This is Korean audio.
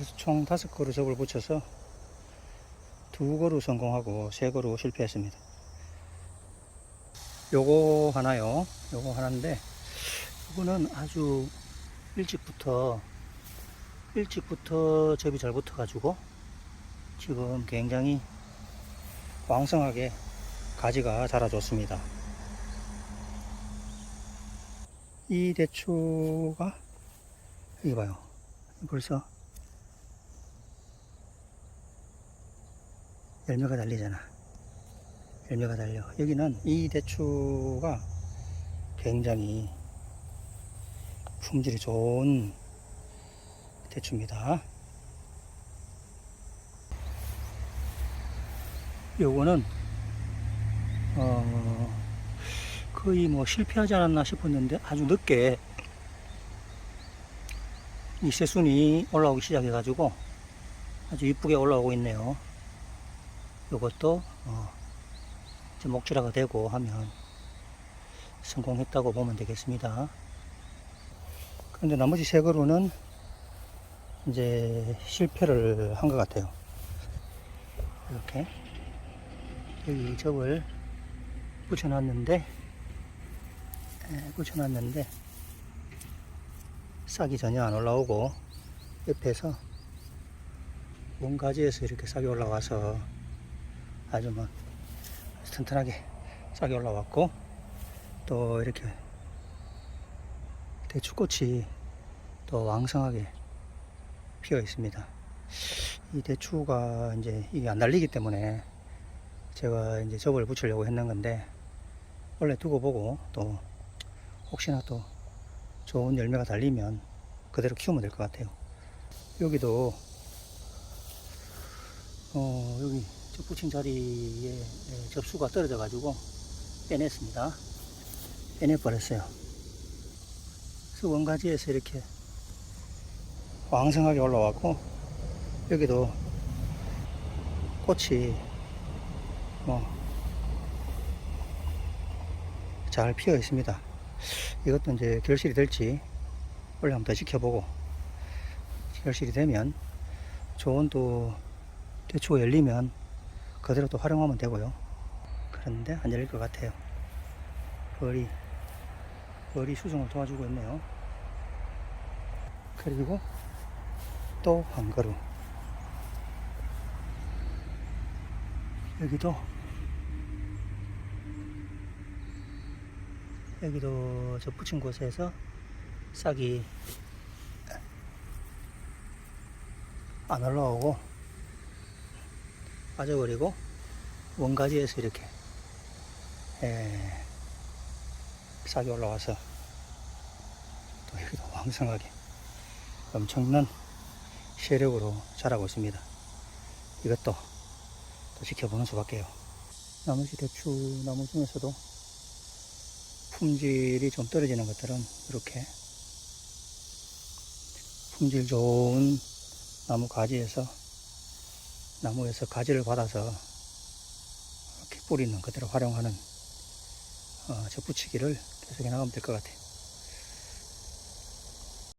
그래서 총 다섯 그루 접을 붙여서 두 그루 성공하고 세 그루 실패했습니다. 요거 하나요. 요거 하나인데 요거는 아주 일찍부터 일찍부터 접이 잘 붙어 가지고 지금 굉장히 왕성하게 가지가 자라줬습니다. 이 대추가 여기 봐요. 벌써 열매가 달리잖아. 열매가 달려. 여기는 이 대추가 굉장히 품질이 좋은 대추입니다. 요거는 어 거의 뭐 실패하지 않았나 싶었는데 아주 늦게 이 새순이 올라오기 시작해 가지고 아주 이쁘게 올라오고 있네요. 요것도 어 목줄화가 되고 하면 성공했다고 보면 되겠습니다. 그런데 나머지 세 그루는 이제 실패를 한 것 같아요. 이렇게 여기 접을 붙여놨는데 에, 붙여놨는데 싹이 전혀 안 올라오고 옆에서 원 가지에서 이렇게 싹이 올라와서 아주 뭐 튼튼하게 싹이 올라왔고 또 이렇게 대추꽃이 또 왕성하게 피어 있습니다. 이 대추가 이제 이게 안 달리기 때문에 제가 이제 접을 붙이려고 했는 건데 원래 두고 보고 또 혹시나 또 좋은 열매가 달리면 그대로 키우면 될 것 같아요. 여기도 어 여기 저 붙인 자리에 예, 접수가 떨어져 가지고 빼냈습니다. 빼내 버렸어요. 그래서 원가지에서 이렇게 왕성하게 올라왔고 여기도 꽃이 뭐 잘 피어 있습니다. 이것도 이제 결실이 될지 원래 한번 더 지켜보고 결실이 되면 좋은 또 대추가 열리면 그대로 또 활용하면 되고요. 그런데 안 열릴 것 같아요. 벌이 벌이 수정을 도와주고 있네요. 그리고 또 한 그루 여기도 여기도 저 붙인 곳에서 싹이 안 올라오고 빠져버리고 원가지에서 이렇게 에, 싹이 올라와서 또 여기도 왕성하게 엄청난 세력으로 자라고 있습니다. 이것도 또 지켜보는 수밖에요. 나머지 대추 나무 중에서도 품질이 좀 떨어지는 것들은 이렇게 품질 좋은 나무 가지에서 나무에서 가지를 받아서 이렇게 뿌리는 그대로 활용하는 어, 저 붙이기를 계속해 나가면 될 것 같아요.